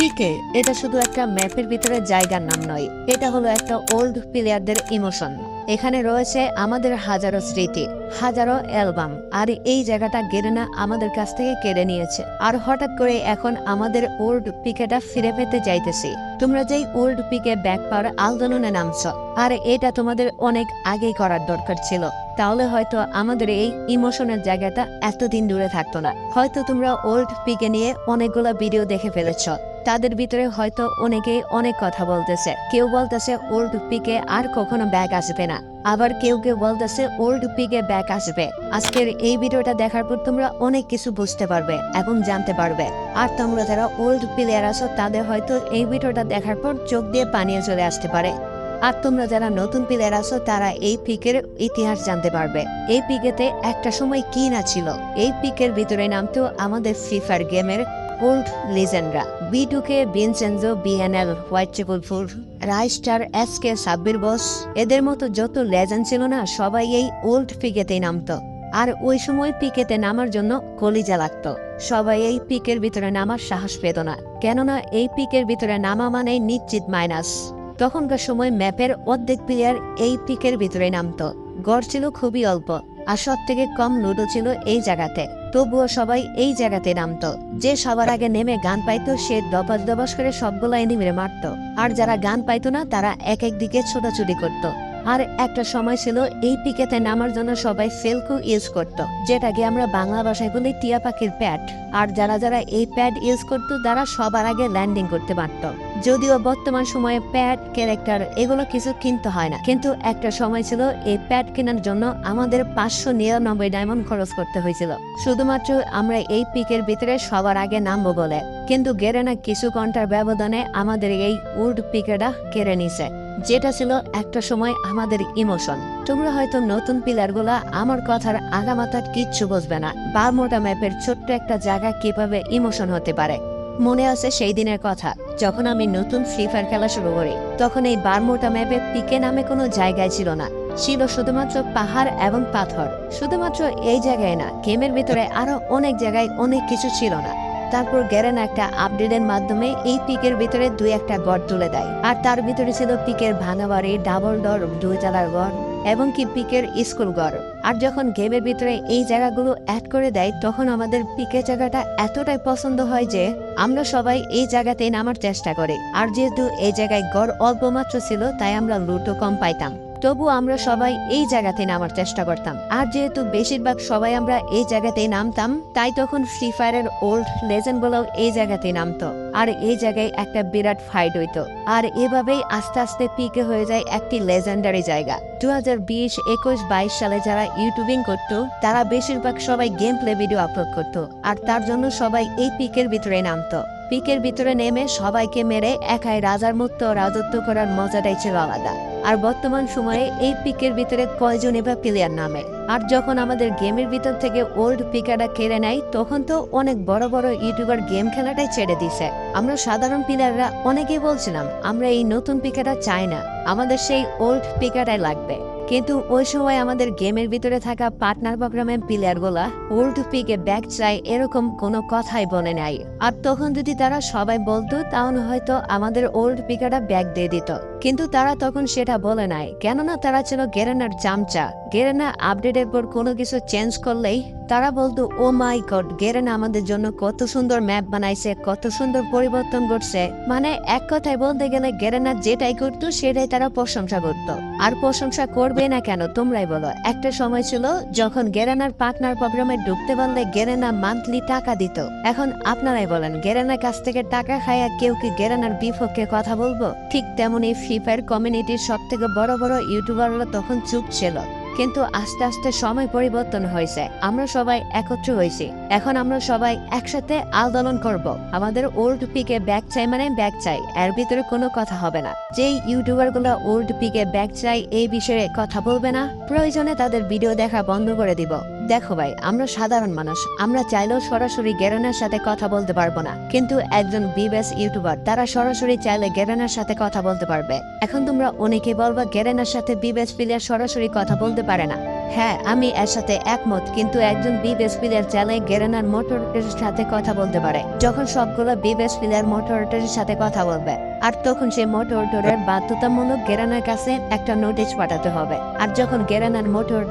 পিকে এটা শুধু একটা ম্যাপের ভিতরে জায়গার নাম নয়, এটা হলো একটা ওল্ড প্লেয়ারদের ইমোশন। এখানে রয়েছে আমাদের হাজারো স্মৃতি, হাজারো অ্যালবাম, আর এই জায়গাটা গেরেনা আমাদের কাছ থেকে কেড়ে নিয়েছে। আর হঠাৎ করে এখন আমাদের ওল্ড পিকেটা ফিরে পেতে চাইতেছি। তোমরা যেই ওল্ড পিকে ব্যাক পাওয়ার আন্দোলনে নামছ, আর এটা তোমাদের অনেক আগেই করার দরকার ছিল, তাহলে হয়তো আমাদের এই ইমোশনের জায়গাটা এতদিন দূরে থাকতো না। হয়তো তোমরা ওল্ড পিকে নিয়ে অনেকগুলো ভিডিও দেখে ফেলেছ। তাদের ভিতরে হয়তো অনেকেই অনেক কথা বলতেছে। কেউ বলতেছে ওল্ড পিকে আর কখনো ব্যাগ আসবে না। আবার কেউ কেউ বলতেছে ওল্ড পিকে ব্যাগ আসবে। আজকের এই ভিডিওটা দেখার পর তোমরা অনেক কিছু বুঝতে পারবে এবং জানতে পারবে। আর তোমরা যারা ওল্ড প্লেয়ার আছো, তাদের হয়তো এই ভিডিওটা দেখার পর চোখ দিয়ে পানিয়ে চলে আসতে পারে। আর তোমরা যারা নতুন প্লেয়ার আছো, তারা এই পিকের ইতিহাস জানতে পারবে। এই পিকেতে একটা সময় কি না ছিল? এই পিকের ভিতরে নামতো আমাদের ফিফার গেমের ওল্ড লিজেন্ডরা বি টু টুকে Vincenzo BNL white triple four Raistar S K Sabbir boss এদের মতো যত লেজেন্ড ছিল না, সবাই এই ওল্ড পিকেতেই নামতো। আর ওই সময় পিকেতে নামার জন্য কলিজা লাগতো। সবাই এই পিকের ভিতরে নামার সাহস পেত না। কেননা এই পিকের ভিতরে নামা মানে নিশ্চিত মাইনাস তখনকার সময় ম্যাপের অর্ধেক প্লেয়ার এই পিকের ভিতরে নামতো। গড় ছিল খুবই অল্প। আর সব থেকে কম লুডো ছিল এই জায়গাতে। তবুও সবাই এই জায়গাতে নামতো। যে সবার আগে নেমে গান পাইতো, সে দবাস দবাস করে সবগুলো এনিমিরে মারতো। আর যারা গান পাইতো না, তারা এক এক দিকে ছোটাছুটি করত। আর একটা সময় ছিল, এই পিকেতে নামার জন্য সবাই ফেলকো ইউজ করত, যেটাকে আমরা বাংলা ভাষায় বলি টিয়া পাখির প্যাড। আর যারা যারা এই প্যাড ইউজ করতো, তারা সবার আগে ল্যান্ডিং করতে পারত। যদিও বর্তমান সময়ে প্যাড ক্যারেক্টার এগুলো কিছু কিনতে হয় না। কিন্তু একটা সময় ছিল এই প্যাড কেনার জন্য আমাদের পাঁচশো নিরানব্বই ডায়মন্ড খরচ করতে হয়েছিল। শুধুমাত্র আমরা এই পিকের ভিতরে সবার আগে নামবো বলে। কিন্তু গেরেনা কিছু ঘণ্টার ব্যবধানে আমাদের এই উড পিকেটা কেড়ে নিছে যেটা ছিল একটা সময় আমাদের ইমোশন তোমরা হয়তো নতুন পিলারগুলা আমার কথার আগামাতার কিচ্ছু বুঝবে না। বারমোটা ম্যাপের ছোট্ট একটা জায়গা কীভাবে ইমোশন হতে পারে। মনে আছে সেই দিনের কথা, যখন আমি নতুন ফ্রি ফায়ার খেলা শুরু করি, তখন এই বারমোটা ম্যাপে পিকে নামে কোনো জায়গায় ছিল না। ছিল শুধুমাত্র পাহাড় এবং পাথর। শুধুমাত্র এই জায়গায় না, গেমের ভিতরে আরও অনেক জায়গায় অনেক কিছু ছিল না। তারপর গ্যারেন একটা আপডেটের মাধ্যমে এই পিকের ভিতরে দুই একটা গড় তুলে দেয়। আর তার ভিতরে ছিল পিকের ভাঙা বাড়ি ডাবল ডর দুই চালার গড়, এবং কি পিকের স্কুল ঘর আর যখন গেমের ভিতরে এই জায়গাগুলো অ্যাড করে দেয়, তখন আমাদের পিকে জায়গাটা এতটাই পছন্দ হয় যে আমরা সবাই এই জায়গাতে নামার চেষ্টা করি। আর যেহেতু এই জায়গায় গড় অল্প মাত্র ছিল, তাই আমরা লুটো কম পাইতাম। তবু আমরা সবাই এই জায়গাতে নামার চেষ্টা করতাম। আর যেহেতু বেশিরভাগ সবাই আমরা এই জায়গাতেই নামতাম, তাই তখন ফ্রি ফায়ারের ওল্ড লেজেন্ড গুলোও এই জায়গাতেই নামতো। আর এই জায়গায় একটা বিরাট ফাইট হইতো। আর এভাবেই আস্তে আস্তে পিকে হয়ে যায় একটি লেজেন্ডারি জায়গা। দু হাজার বিশ, একুশ, বাইশ সালে যারা ইউটিউবিং করতো, তারা বেশিরভাগ সবাই গেম প্লে ভিডিও আপলোড করতো। আর তার জন্য সবাই এই পিকের ভিতরে নামতো। পিকের ভিতরে নেমে সবাইকে মেরে একাই রাজার মতো রাজত্ব করার মজাটাই ছিল আলাদা। আর বর্তমান সময়ে এই পিকের ভিতরে কয়জন এবার প্লেয়ার নামে? আর যখন আমাদের গেমের ভিতর থেকে ওল্ড পিকারটা কেড়ে নেয়, তখন তো অনেক বড় বড় ইউটিউবার গেম খেলাটাই ছেড়ে দিছে আমরা সাধারণ প্লেয়াররা অনেকেই বলছিলাম, আমরা এই নতুন পিকাটা চাই না। আমাদের সেই ওল্ড পিকাটাই লাগবে। কিন্তু ওই সময় আমাদের গেমের ভিতরে থাকা পার্টনার প্রোগ্রামের প্লেয়ারগুলা ওল্ড পিকে ব্যাক চাই এরকম কোনো কথাই বলে নাই। আর তখন যদি তারা সবাই বলতো, তাহলে হয়তো আমাদের ওল্ড পিকারটা ব্যাক দিয়ে দিত। কিন্তু তারা তখন সেটা বলে নাই। কেননা তারা ছিল গেরেনার চামচা। গেরেনা আপডেটের পর কোনো কিছু চেঞ্জ করলেই তারা বলতো ও মাই গড গেরেনা আমাদের জন্য কত সুন্দর ম্যাপ বানাইছে, কত সুন্দর পরিবর্তন করছে। মানে এক কথায় বলতে গেলে গেরেনা যেটাই করতো, সেটাই তারা প্রশংসা করত। আর প্রশংসা করবে না কেন, তোমরাই বলো। একটা সময় ছিল যখন গেরেনার পার্টনার প্রোগ্রামে ঢুকতে পারলে গেরেনা মান্থলি টাকা দিত। এখন আপনারাই বলেন, গেরেনার কাছ থেকে টাকা খাইয়া কেউ কি গেরেনার বিপক্ষে কথা বলব? ঠিক তেমনি ফ্রি ফায়ার কমিউনিটির সব থেকে বড় বড় ইউটিউবাররা তখন চুপ ছিল। কিন্তু আস্তে আস্তে সময় পরিবর্তন হয়েছে। আমরা সবাই একত্র হয়েছি। এখন আমরা সবাই একসাথে আন্দোলন করব। আমাদের ওল্ড পিকে ব্যাক চাই মানে ব্যাক চাই। এর ভিতরে কোনো কথা হবে না। যেই ইউটিউবারগুলো ওল্ড পিকে ব্যাক চাই, এই বিষয়ে কথা বলবে না। প্রয়োজনে তাদের ভিডিও দেখা বন্ধ করে দিব। দেখো ভাই, আমরা সাধারণ মানুষ। আমরা চাইলেও সরাসরি গেরানার সাথে কথা বলতে পারব না। কিন্তু একজন বিবেস ইউটিউবার, তারা সরাসরি চাইলে গেরানার সাথে কথা বলতে পারবে। এখন তোমরা অনেকে বলবা, গেরানার সাথে বিবেস প্লেয়ার সরাসরি কথা বলতে পারে না। হ্যাঁ আমি এর সাথে একমত, কিন্তু একজন বিবেস প্লেয়ার চাইলে গেরেনার মোটরের সাথে কথা বলতে পারে, যখন সবগুলো বিবেস প্লেয়ার মোটরের সাথে কথা বলবে। আর তখন সেই মোটরের বাধ্যতামূলক গেরানার কাছে একটা নোটিশ পাঠাতে হবে। আর যখন গেরানার মোটর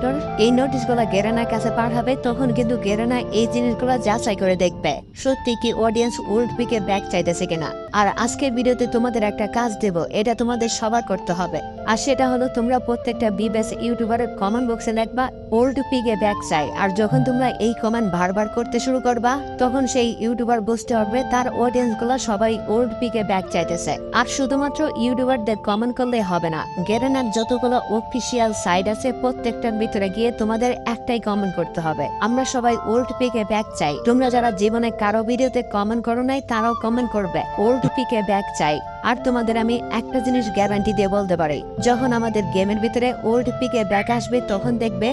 এই নোটিশ নোটিশগুলো গেরানার কাছে পাঠাবে তখন কিন্তু গেরানা এই জিনিসগুলো যাচাই করে দেখবে। সত্যি কি অডিয়েন্স উল্ড পিকে ব্যাক চাইতেছে কিনা? আর আজকের ভিডিওতে তোমাদের একটা কাজ দেব, এটা তোমাদের সবার করতে হবে। আর সেটা হলো তোমরা প্রত্যেকটা বিবেস ইউটিউবারের কমেন্ট বক্সে লিখবা ওল্ড পিকে ব্যাক চাই। আর যখন তোমরা এই কমেন্ট বারবার করতে শুরু করবা, তখন সেই ইউটিউবার বুঝতে পারবে তার অডিয়েন্সগুলো সবাই ওল্ড পিকে ব্যাক চাইতেছে। আর শুধুমাত্র ইউটিউবারদের কমেন্ট করলে হবে না। গেরেনার যতগুলো অফিসিয়াল সাইট আছে, প্রত্যেকটার ভিতরে গিয়ে তোমাদের একটাই কমেন্ট করতে হবে। আমরা সবাই ওল্ড পিকে ব্যাক চাই। তোমরা যারা জীবনে কারও ভিডিওতে কমেন্ট করো নাই, তারাও কমেন্ট করবে। ওল্ড পিকে ব্যাক চাই। আর তোমাদের আমি একটা জিনিস গ্যারান্টি দিয়ে বলতে পারি, যখন আমাদের গেমের ভিতরে ওল্ড পিকে ব্যাক আসবে, তখন দেখবে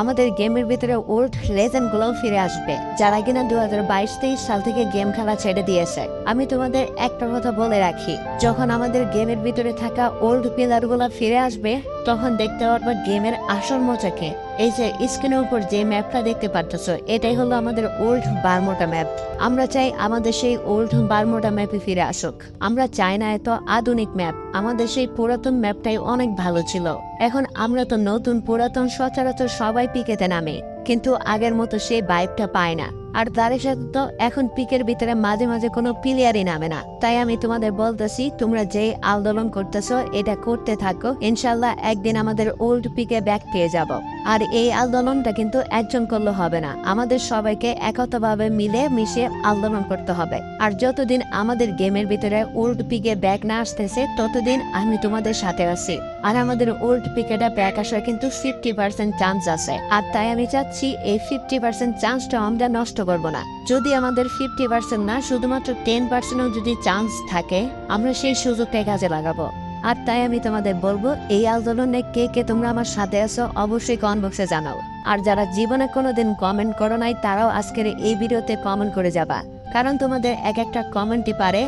আমাদের গেমের ভিতরে ওল্ড লেজেন্ডগুলো ফিরে আসবে, যারা কিনা দু হাজার বাইশ তেইশ সাল থেকে গেম খেলা ছেড়ে দিয়েছে। আমি তোমাদের একটা কথা বলে রাখি, যখন আমাদের গেমের ভিতরে থাকা ওল্ড প্লেয়ারগুলো ফিরে আসবে, তখন দেখতে পারব গেমের আসল মজাকে। এই যে স্ক্রিনের উপর যে ম্যাপটা দেখতে পাচ্ছ এটাই হলো আমাদের ওল্ড বারমোটা ম্যাপ। আমরা চাই আমাদের সেই ওল্ড বারমোটা ম্যাপে ফিরে আসুক। আমরা চাই না এত আধুনিক ম্যাপ, আমাদের সেই পুরাতন ম্যাপটাই অনেক ভালো ছিল। এখন আমরা তো নতুন পুরাতন সচরাচর সবাই পিকেতে নামে, কিন্তু আগের মতো সেই বাইপটা পায় না। আর তার সাথে তো এখন পিকের ভিতরে মাঝে মাঝে কোনো প্লেয়ারই নামে না। তাই আমি তোমাদের বলতেছি, তোমরা যে আন্দোলন করতেছো, এটা করতে থাকো। ইনশাল্লাহ একদিন আমাদের ওল্ড পিকে ব্যাক পেয়ে যাব। আর এই আন্দোলনটা কিন্তু একজন করলে হবে না। আমাদের সবাইকে একতভাবে মিলে মিশে আন্দোলন করতে হবে। আর যতদিন আমাদের গেমের ভিতরে ওল্ড পিকে ব্যাক না আসতেছে, ততদিন আমি তোমাদের সাথে আছি। আর আমাদের ওল্ড পিকেটা ব্যাক আসার কিন্তু ফিফটি পার্সেন্ট চান্স আছে। আর তাই আমি চাচ্ছি, এই ফিফটি পার্সেন্ট চান্সটা আমরা নষ্ট করব না। যদি আমাদের ফিফটি পার্সেন্ট না, শুধুমাত্র টেন পার্সেন্টও যদি চান্স থাকে, আমরা সেই সুযোগটাই কাজে লাগাবো। আর তাই আমি তোমাদের বলব, এই আন্দোলনে কে কে তোমরা আমার সাথে আছো, অবশ্যই কমেন্ট বক্সে জানাও। আর যারা জীবনে কোনোদিন কমেন্ট করো নাই, তারাও আজকের এই ভিডিওতে কমেন্ট করে যাবা। কারণ তোমাদের এক একটা কমেন্টই পারে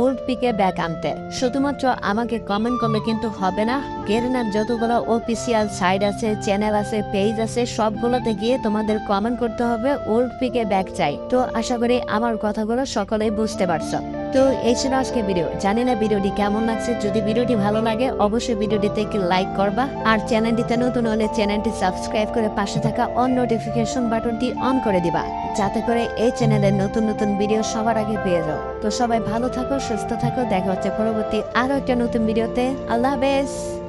ওল্ড পিকে ব্যাক আনতে। শুধুমাত্র আমাকে কমেন্ট করলে কিন্তু হবে না। গেরেনার যতগুলো অফিসিয়াল সাইট আছে চ্যানেল আছে পেজ আছে, সবগুলোতে গিয়ে তোমাদের কমেন্ট করতে হবে, ওল্ড পিকে ব্যাক চাই। তো আশা করি আমার কথাগুলো সকলেই বুঝতে পারছ। তো এই ছিল আজকে ভিডিও। জানি না ভিডিওটি কেমন লাগছে। যদি ভিডিওটি ভালো লাগে, অবশ্যই ভিডিওটিতে একটি লাইক করবা। আর চ্যানেলটিতে নতুন হলে চ্যানেলটি সাবস্ক্রাইব করে পাশে থাকা অন নোটিফিকেশন বাটনটি অন করে দিবা। যাতে করে এই চ্যানেলের নতুন নতুন ভিডিও সবার আগে পেয়ে যাও। তো সবাই ভালো থাকো, সুস্থ থাকো। দেখা হচ্ছে পরবর্তী আরও একটা নতুন ভিডিওতে। আল্লাহ হাফেজ।